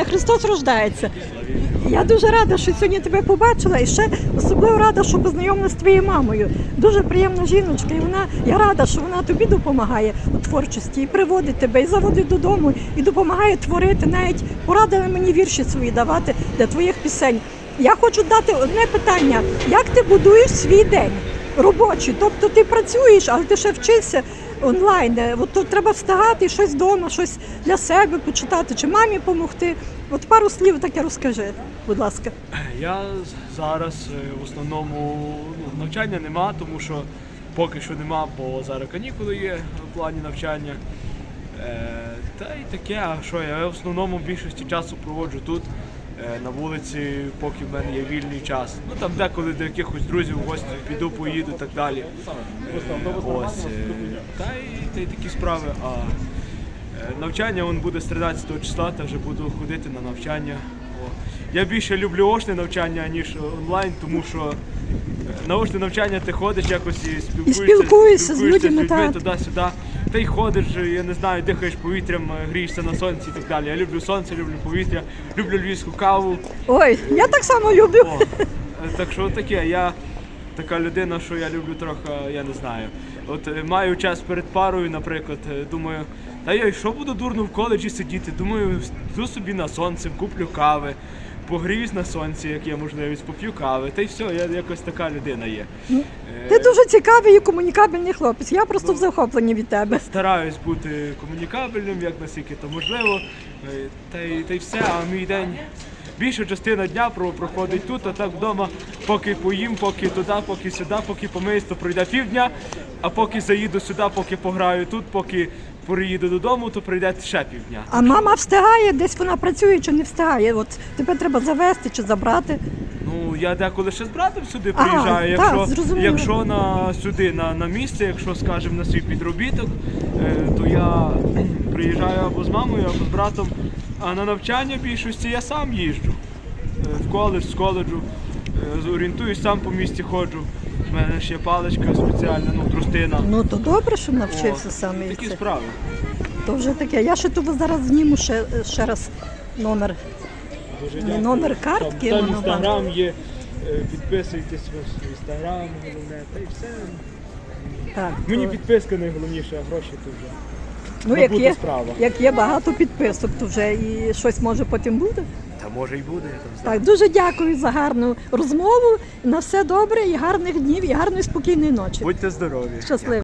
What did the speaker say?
Євгене, Христос рождається. Я дуже рада, що сьогодні тебе побачила і ще особливо рада, що познайомилася з твоєю мамою. Дуже приємна жіночка, і вона я рада, що вона тобі допомагає у творчості і приводить тебе, і заводить додому, і допомагає творити. Навіть порадили мені вірші свої давати для твоїх пісень. Я хочу дати одне питання: як ти будуєш свій день робочий? Тобто ти працюєш, але ти ще вчишся онлайн. От тут треба встигати, щось вдома, щось для себе почитати, чи мамі допомогти. От пару слів таке розкажи, будь ласка. Я зараз е, в основному ну, навчання нема, тому що поки що нема, бо зараз канікули є в плані навчання. Е, та й таке, а що я в основному більшості часу проводжу тут, е, на вулиці, поки в мене є вільний час. Ну там деколи до якихось друзів в гості піду, поїду і так далі. Ось. Е, й такі справи. А Е, Навчання он буде з 13 числа, та вже буду ходити на навчання. Я більше люблю очне навчання, ніж онлайн, тому що е, на очне навчання ти ходиш якось і спілкуєшся, спілкуєшся з людьми, так. туди-сюди. Й ходиш, я не знаю, дихаєш повітрям, е, грієшся на сонці і так далі. Я люблю сонце, люблю повітря, люблю львівську каву. Ой, я так само люблю. О, е, так що таке, я така людина, що я люблю трохи, я не знаю. От е, маю час перед парою, наприклад, е, думаю, та я що буду дурно в коледжі сидіти? Думаю, йду собі на сонце, куплю кави, погріюсь на сонці, як є можливість, поп'ю кави. Та й все, я якось така людина є. Ну, Е, Ти дуже цікавий і комунікабельний хлопець. Я просто в захопленні від тебе. Стараюсь бути комунікабельним, як наскільки то можливо. Та й, та й все, а мій день. Більша частина дня проходить тут, а так вдома, поки поїм, поки туди, поки сюди, поки помиюсь, то пройде півдня, а поки заїду сюди, поки пограю тут, поки приїду додому, то пройде ще півдня. А мама встигає, десь вона працює чи не встигає. От тебе треба завести чи забрати. Ну, я деколи ще з братом сюди приїжджаю. так, Якщо, зрозуміло. якщо на сюди, на, на місце, якщо скажемо на свій підробіток, е, то я приїжджаю або з мамою, або з братом. А на навчання більшості я сам їжджу. Е, в коледж, з коледжу. Е, орієнтуюсь, сам по місті ходжу. У мене ще паличка спеціальна, ну, трустина. Ну то добре, що навчився О, саме. Такі це. справи. То вже таке. Я ще тут зараз зніму ще, ще раз номер. Дуже дякую. номер картки, Там, там інстаграм є. е, Підписуйтесь в інстаграм, головне, та й все. Так, Мені то- підписка найголовніше, а гроші то вже. Ну, як, буде є, справа. як є багато підписок, то вже і щось може потім буде. Та може й буде, я там знаю. Так, дуже дякую за гарну розмову. На все добре і гарних днів, і гарної спокійної ночі. Будьте здорові. Щасливо.